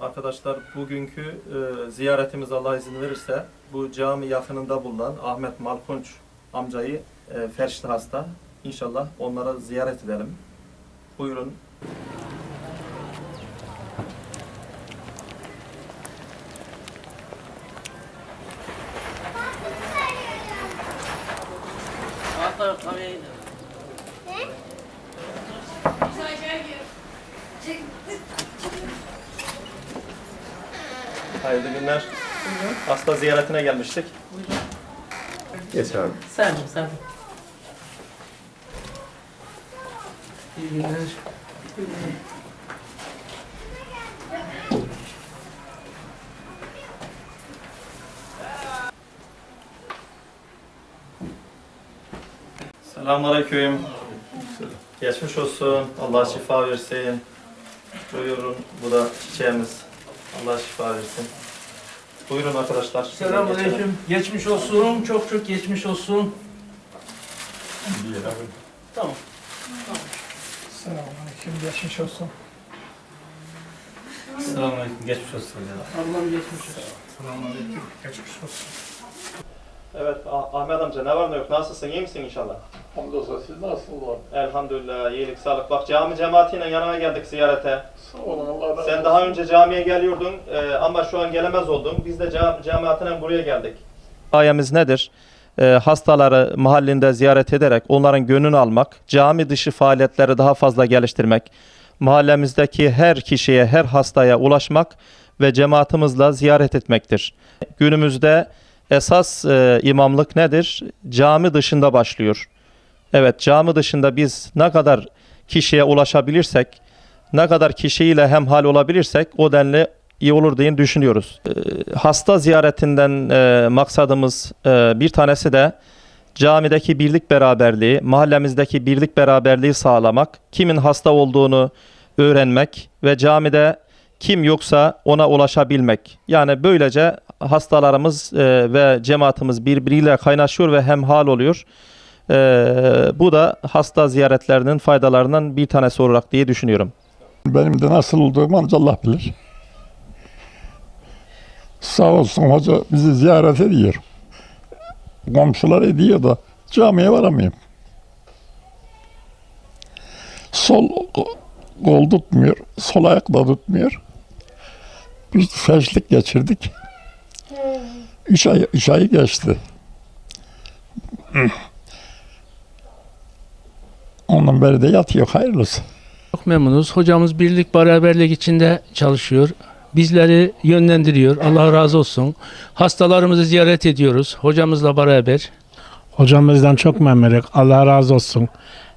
Arkadaşlar bugünkü e, ziyaretimiz Allah izin verirse bu cami yakınında bulunan Ahmet Malkunç amcayı e, felçli hasta. İnşallah onlara ziyaret edelim. Buyurun. Hatta kahveye Hayırlı günler. Hasta ziyaretine gelmiştik. Geç abi. Sendim sen. İyi günler. Selamünaleyküm. Geçmiş olsun. Allah şifa versin. Buyurun. Bu da çiçeğimiz. Allah şifa versin. Buyurun arkadaşlar. Selamünaleyküm. Geçmiş olsun. Çok çok geçmiş olsun. Tamam. Selamünaleyküm, geçmiş olsun. Selamünaleyküm. Geçmiş olsun. Allah'ım geçmiş olsun. Selamünaleyküm, geçmiş olsun. Evet Ah- Ahmet amca ne var ne yok? Nasılsın? İyi misin inşallah? Hamdolsun siz nasılsınız? Elhamdülillah. iyilik, sağlık. Bak cami cemaatiyle yanına geldik ziyarete. Sağ olun Allah razı Sen daha önce camiye geliyordun e, ama şu an gelemez oldun. Biz de cam cemaatine buraya geldik. Ayemiz nedir? E, hastaları mahallinde ziyaret ederek onların gönlünü almak, cami dışı faaliyetleri daha fazla geliştirmek, mahallemizdeki her kişiye, her hastaya ulaşmak ve cemaatimizle ziyaret etmektir. Günümüzde esas e, imamlık nedir? Cami dışında başlıyor. Evet, cami dışında biz ne kadar kişiye ulaşabilirsek, ne kadar kişiyle hemhal olabilirsek o denli iyi olur diye düşünüyoruz. Ee, hasta ziyaretinden e, maksadımız e, bir tanesi de camideki birlik beraberliği, mahallemizdeki birlik beraberliği sağlamak, kimin hasta olduğunu öğrenmek ve camide kim yoksa ona ulaşabilmek. Yani böylece hastalarımız e, ve cemaatimiz birbiriyle kaynaşıyor ve hemhal oluyor. E, bu da hasta ziyaretlerinin faydalarından bir tanesi olarak diye düşünüyorum. Benim de nasıl olduğumu ancak Allah bilir. Sağ olsun hoca bizi ziyaret ediyor. Komşular ediyor da camiye varamıyorum. Sol ko- kol tutmuyor, sol ayak da tutmuyor. Bir felçlik geçirdik. Üç ay, üç ay geçti. Ondan beri de yatıyor hayırlısı. Çok memnunuz. Hocamız birlik beraberlik içinde çalışıyor. Bizleri yönlendiriyor. Allah razı olsun. Hastalarımızı ziyaret ediyoruz. Hocamızla beraber. Hocamızdan çok memnunum. Allah razı olsun.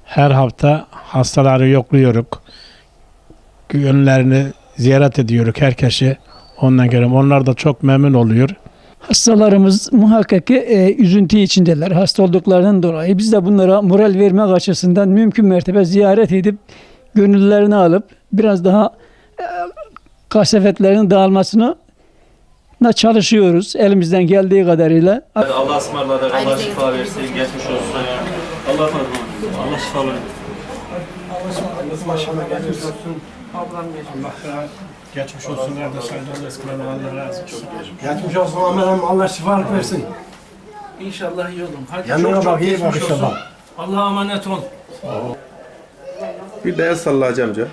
Her hafta hastaları yokluyoruz. Gönüllerini ziyaret ediyoruz herkesi. Ondan göre onlar da çok memnun oluyor. Hastalarımız muhakkak ki e, üzüntü içindeler hasta olduklarından dolayı. Biz de bunlara moral vermek açısından mümkün mertebe ziyaret edip gönüllerini alıp biraz daha e, kasvetlerin dağılmasını da çalışıyoruz elimizden geldiği kadarıyla. Allah ısmarladı, Allah şifa versin, geçmiş olsun. Allah razı olsun. Allah şifa versin. Başıma geçmiş olsun. Ablam geçmiş. Allah geçmiş olsun kardeşler. Allah razı olsun. Geçmiş olsun Ahmet'im. Allah şifalık versin. İnşallah iyi olun. Hadi çok çok bak, iyi bak inşallah. Allah'a emanet ol. Bir de el salla hacı amca.